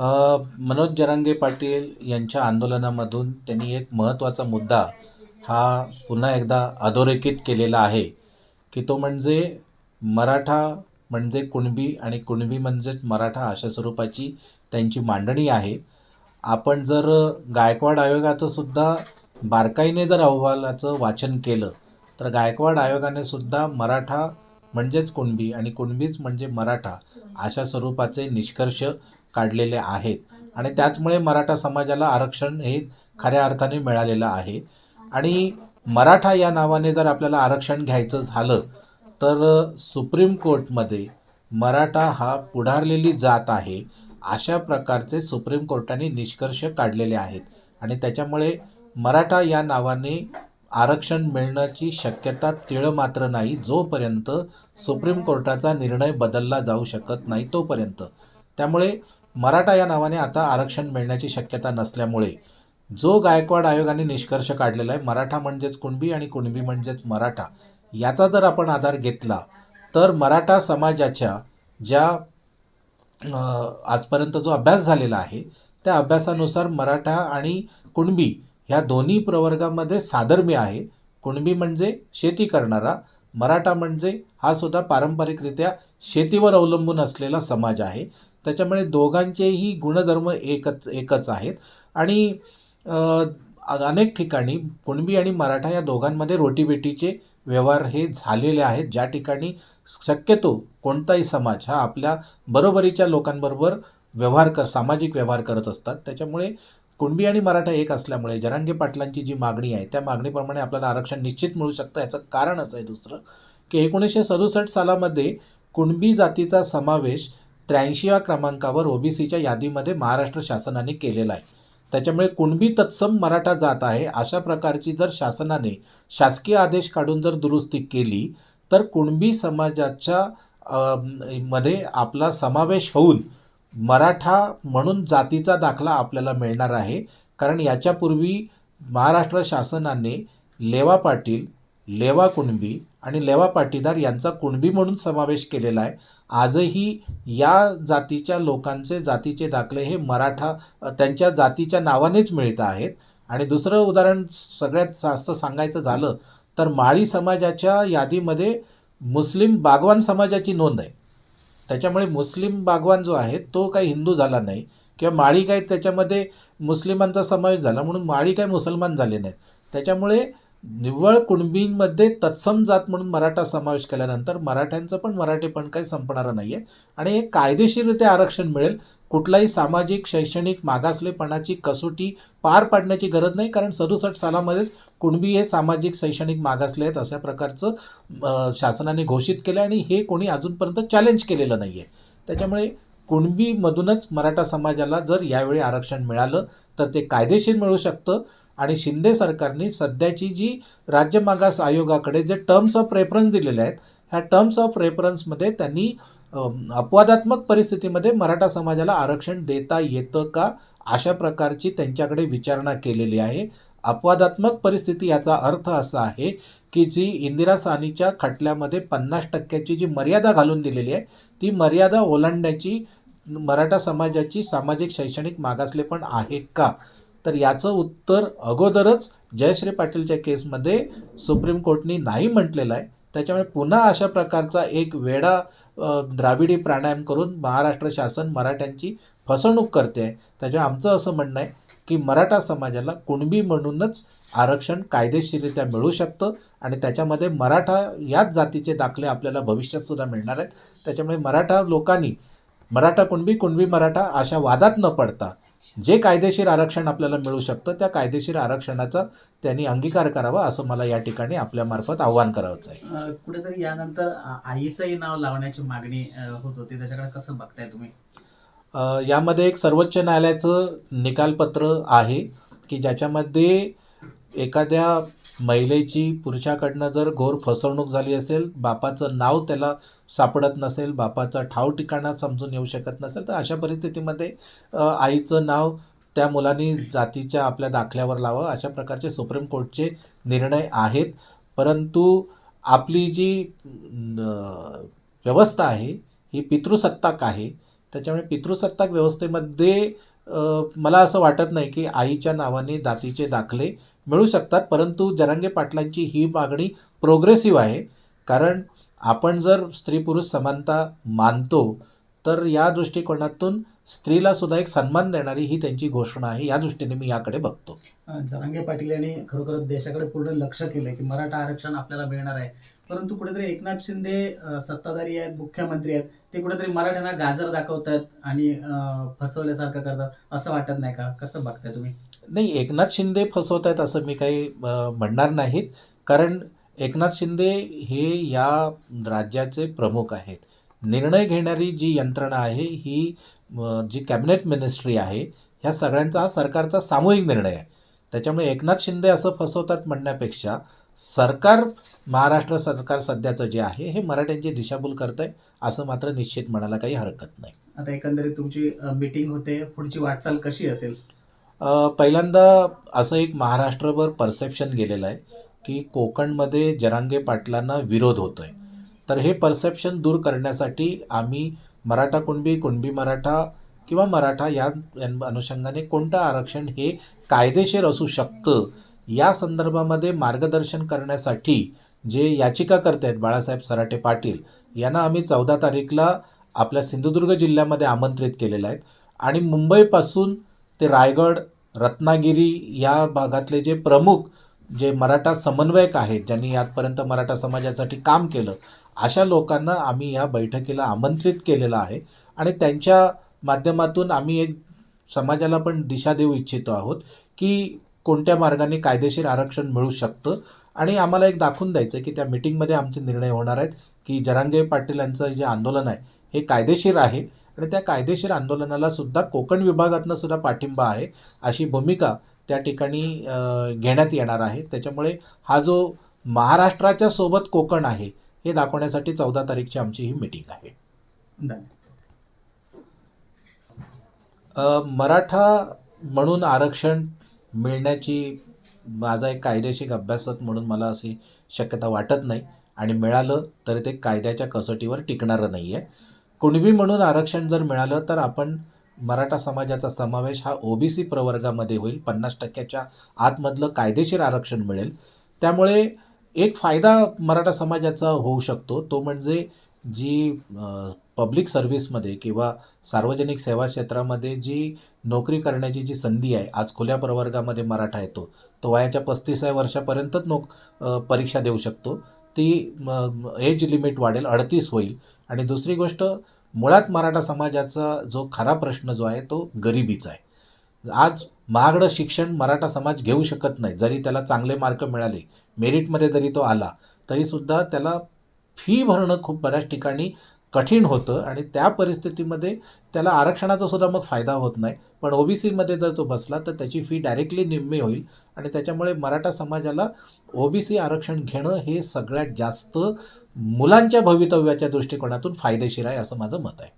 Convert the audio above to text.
मनोज जरांगे पाटील यांच्या आंदोलनामधून त्यांनी एक महत्त्वाचा मुद्दा हा पुन्हा एकदा अधोरेखित केलेला आहे की तो म्हणजे मराठा म्हणजे कुणबी आणि कुणबी म्हणजेच मराठा अशा स्वरूपाची त्यांची मांडणी आहे. आपण जर गायकवाड आयोगाचं सुद्धा बारकाईने जर अहवालाचं वाचन केलं तर गायकवाड आयोगाने सुद्धा मराठा म्हणजेच कुणबी आणि कुणबीच म्हणजे मराठा अशा स्वरूपाचे निष्कर्ष काढलेले आहेत. आणि त्याचमुळे मराठा समाजाला आरक्षण हे खऱ्या अर्थाने मिळालेलं आहे. आणि मराठा या नावाने जर आपल्याला आरक्षण घ्यायचं झालं तर सुप्रीम कोर्टमध्ये मराठा हा पुढारलेली जात आहे अशा प्रकारचे सुप्रीम कोर्टाने निष्कर्ष काढलेले आहेत. आणि त्याच्यामुळे मराठा या नावाने आरक्षण मिळण्याची शक्यता तिळ मात्र नाही जोपर्यंत सुप्रीम कोर्टाचा निर्णय बदलला जाऊ शकत नाही तोपर्यंत. त्यामुळे मराठा या नावाने आता आरक्षण मिळण्याची शक्यता नसल्यामुळे जो गायकवाड आयोगाने निष्कर्ष काढलेला आहे मराठा म्हणजेच कुणबी आणि कुणबी म्हणजेच मराठा याचा जर आपण आधार घेतला तर मराठा समाजाच्या ज्या आजपर्यंत जो अभ्यास झालेला आहे त्या अभ्यासानुसार मराठा आणि कुणबी ह्या दोन्ही प्रवर्गामध्ये साधर्म्य आहे. कुणबी म्हणजे शेती करणारा मराठा म्हणजे हा सुद्धा पारंपरिकरित्या शेतीवर अवलंबून असलेला समाज आहे. त्याच्यामुळे दोघांचेही गुणधर्म एकच एकच आहेत. आणि अनेक ठिकाणी कुणबी आणि मराठा या दोघांमध्ये रोटीबेटीचे व्यवहार हे झालेले आहेत. ज्या ठिकाणी शक्यतो कोणताही समाज हा आपल्या बरोबरीच्या लोकांबरोबर व्यवहार कर सामाजिक व्यवहार करत असतात. त्याच्यामुळे कुणबी आणि मराठा एक असल्यामुळे जरांगे पाटलांची जी मागणी आहे त्या मागणीप्रमाणे आपल्याला आरक्षण निश्चित मिळू शकतं. याचं कारण असं आहे दुसरं की एकोणीसशे सदुसष्ट सालामध्ये कुणबी जातीचा समावेश त्र्याऐंशीव्या क्रमांकावर ओबीसीच्या यादीमध्ये महाराष्ट्र शासनाने केलेला आहे. त्याच्यामुळे कुणबी तत्सम मराठा जात आहे अशा प्रकारची जर शासनाने शासकीय आदेश काढून जर दुरुस्ती केली तर कुणबी समाजाच्या मध्ये आपला समावेश होऊन मराठा म्हणून जातीचा दाखला आपल्याला मिळणार आहे. कारण याच्यापूर्वी महाराष्ट्र शासनाने लेवा पाटील लेवा कुणबी आणि लेवा पाटीदार यांचा कुणबी म्हणून समावेश केलेला आहे. आजही या जातीच्या लोकांचे जातीचे दाखले हे मराठा त्यांच्या जातीच्या नावानेच मिळत आहेत. आणि दुसरं उदाहरण सगळ्यात जास्त सांगायचं झालं तर माळी समाजाच्या यादीमध्ये मुस्लिम बागवान समाजाची नोंद आहे. त्याच्यामुळे मुस्लिम बागवान जो आहे तो काही हिंदू झाला नाही किंवा माळी काय त्याच्यामध्ये मुस्लिमांचा समावेश झाला म्हणून माळी काय मुसलमान झाले नाहीत. त्याच्यामुळे निव्वळ कुणबींमध्ये तत्सम जात म्हणून मराठा समावेश केल्यानंतर मराठ्यांचं पण मराठेपण काही संपणारं नाही आहे आणि हे कायदेशीररित्या आरक्षण मिळेल. कुठलाही सामाजिक शैक्षणिक मागासलेपणाची कसोटी पार पाडण्याची गरज नाही कारण सदुसष्ट सालामध्येच कुणबी हे सामाजिक शैक्षणिक मागासले आहेत अशा प्रकारचं शासनाने घोषित केलं आणि हे कोणी अजूनपर्यंत चॅलेंज केलेलं नाही आहे त्याच्यामुळे कुणबीमधूनच मराठा समाजाला जर यावेळी आरक्षण मिळालं तर ते कायदेशीर मिळू शकतं. आणि शिंदे सरकारने सध्याची जी राज्य मागास आयोगाकडे जे टर्म्स ऑफ रेफरन्स दिलेले आहेत ह्या टर्म्स ऑफ रेफरन्समध्ये त्यांनी अपवादात्मक परिस्थितीमध्ये मराठा समाजाला आरक्षण देता येतं का अशा प्रकारची त्यांच्याकडे विचारणा केलेली आहे. अपवादात्मक परिस्थिती याचा अर्थ असा आहे की जी इंदिरा सानीच्या खटल्यामध्ये पन्नास टक्क्याची जी मर्यादा घालून दिलेली आहे ती मर्यादा ओलांडण्याची मराठा समाजाची सामाजिक शैक्षणिक मागासलेपण आहे का? तर याचं उत्तर अगोदरच जयश्री पाटीलच्या केसमध्ये सुप्रीम कोर्टनी नाही म्हटलेलं आहे. त्याच्यामुळे पुन्हा अशा प्रकारचा एक वेडा द्राविडी प्राणायाम करून महाराष्ट्र शासन मराठ्यांची फसवणूक करते आहे. त्याच्यामुळे आमचं असं म्हणणं आहे की मराठा समाजाला कुणबी म्हणूनच आरक्षण कायदेशीररित्या मिळू शकतं आणि त्याच्यामध्ये मराठा याच जातीचे दाखले आपल्याला भविष्यात सुद्धा मिळणार आहेत. त्याच्यामुळे मराठा लोकांनी मराठा कुणबी कुणबी मराठा अशा वादात न पडता जे कायदेशीर आरक्षण आपल्याला मिळू शकतं त्या कायदेशीर आरक्षणाचा त्यांनी अंगीकार करावा असं मला या ठिकाणी आपल्यामार्फत आव्हान करावंच आहे कुठेतरी यानंतर आईचंही नाव लावण्याची मागणी होत होती. त्याच्याकडे कसं बघताय तुम्ही? यामध्ये एक सर्वोच्च न्यायालयाचं निकालपत्र आहे की ज्याच्यामध्ये एखाद्या महिलेची पुरुषाकडनं जर घोर फसवणूक झाली असेल बापाचं नाव त्याला सापडत नसेल बापाचा ठाव ठिकाणा समजून येऊ शकत नसेल तर अशा परिस्थितीमध्ये आईचं नाव त्या मुलांनी जातीच्या आपल्या दाखल्यावर लावं अशा प्रकारचे सुप्रीम कोर्टचे निर्णय आहेत. परंतु आपली जी व्यवस्था आहे ही पितृसत्ताक आहे. त्याच्यामुळे पितृसत्ताक व्यवस्थेमध्ये मला असं वाटत नाही की आईच्या नावाने जातीचे दाखले मिळू शकतात परंतु जरांगे पाटलांची ही मागणी प्रोग्रेसिव्ह आहे. कारण आपण जर स्त्री पुरुष समानता मानतो तर या दृष्टिकोनातून स्त्रीला सुद्धा एक सन्मान देणारी ही त्यांची घोषणा आहे या दृष्टीने मी याकडे बघतो. जरांगे पाटील यांनी खरोखर देशाकडे पूर्ण लक्ष केलं की मराठा आरक्षण आपल्याला मिळणार आहे. परंतु कुठेतरी एकनाथ शिंदे सत्ताधारी आहेत मुख्यमंत्री आहेत ते कुठेतरी मराठ्यांना गाजर दाखवतात आणि फसवल्यासारखं करतात. असं वाटत नाही का? कसं बघताय तुम्ही? नाही एकनाथ शिंदे फसवत आहेत असं मी काही म्हणणार नाहीत. कारण एकनाथ शिंदे हे या राज्याचे प्रमुख आहेत. निर्णय घेणारी जी यंत्रणा आहे ही जी कॅबिनेट मिनिस्ट्री आहे ह्या सगळ्यांचा हा सरकारचा सामूहिक निर्णय आहे. त्याच्यामुळे एकनाथ शिंदे असं फसवतात म्हणण्यापेक्षा सरकार महाराष्ट्र सरकार सध्याचं जे आहे हे मराठ्यांची दिशाभूल करत आहे असं मात्र निश्चित म्हणायला काही हरकत नाही. आता एकंदरीत तुमची मीटिंग होते पुढची वाटचाल कशी असेल? पहिल्यांदा असं एक महाराष्ट्रभर परसेप्शन गेलेलं आहे की कोकणमध्ये जरांगे पाटलांना विरोध होतो आहे तर हे परसेप्शन दूर करण्यासाठी आम्ही मराठा कुणबी कुणबी मराठा किंवा मराठा या अनुषंगाने कोणतं आरक्षण हे कायदेशीर असू शकतं? या संदर्भामध्ये मार्गदर्शन करण्यासाठी जे याचिकाकर्ते आहेत बाळासाहेब सराटे पाटील यांना आम्ही चौदा तारीखला आपल्या सिंधुदुर्ग जिल्ह्यामध्ये आमंत्रित केलेलं आहे. आणि मुंबईपासून ते रायगड रत्नागिरी या भागातले जे प्रमुख जे मराठा समन्वयक आहेत ज्यांनी आजपर्यंत मराठा समाजासाठी काम केलं अशा लोकांना आम्ही या बैठकीला आमंत्रित केलेलं आहे. आणि त्यांच्या माध्यमातून आम्ही एक समाजाला पण दिशा देऊ इच्छितो आहोत की कोणत्या मार्गाने कायदेशीर आरक्षण मिळू शकतं. आणि आम्हाला एक दाखवून द्यायचं आहे की त्या मिटिंगमध्ये आमचे निर्णय होणार आहेत की जरांगे पाटील यांचं जे आंदोलन आहे हे कायदेशीर आहे. आणि त्या कायदेशीर आंदोलनाला सुद्धा कोकण विभागातनं सुद्धा पाठिंबा आहे अशी भूमिका त्या ठिकाणी घेण्यात येणार आहे. त्याच्यामुळे हा जो महाराष्ट्राच्या सोबत कोकण आहे हे दाखवण्यासाठी चौदा तारीखची आमची ही मिटिंग आहे. धन्यवाद. मराठा म्हणून आरक्षण मिळण्याची माझा एक कायदेशीर अभ्यासक म्हणून मला अशी शक्यता वाटत नाही. आणि मिळालं तर ते कायद्याच्या कसोटीवर टिकणारं नाही आहे कुणबी म्हणून आरक्षण जर मिळालं तर आपण मराठा समाजाचा समावेश हा ओबीसी प्रवर्गामध्ये होईल. पन्नास टक्क्याच्या आतमधलं कायदेशीर आरक्षण मिळेल. त्यामुळे एक फायदा मराठा समाजाचा होऊ शकतो. तो म्हणजे जी पब्लिक सर्व्हिसमध्ये किंवा सार्वजनिक सेवा क्षेत्रामध्ये जी नोकरी करण्याची जी संधी आहे आज खुल्या प्रवर्गामध्ये मराठा येतो तो वयाच्या पस्तीसाव्या वर्षापर्यंतच नोक परीक्षा देऊ शकतो. ती एज लिमिट वाढेल अडतीस होईल. आणि दुसरी गोष्ट मुळात मराठा समाजाचा जो खरा प्रश्न जो आहे तो गरिबीचा आहे. आज महागडं शिक्षण मराठा समाज घेऊ शकत नाही जरी त्याला चांगले मार्क मिळाले मेरिटमध्ये जरी तो आला तरीसुद्धा त्याला फी भरणं खूप बऱ्याच ठिकाणी कठीण होतं आणि त्या परिस्थितीमध्ये त्याला आरक्षणाचा सुद्धा मग फायदा होत नाही. पण ओबीसीमध्ये जर तो बसला तर त्याची फी डायरेक्टली निम्मी होईल आणि त्याच्यामुळे मराठा समाजाला ओबीसी आरक्षण घेणं हे सगळ्यात जास्त मुलांच्या भवितव्याच्या दृष्टिकोनातून फायदेशीर आहे असं माझं मत आहे.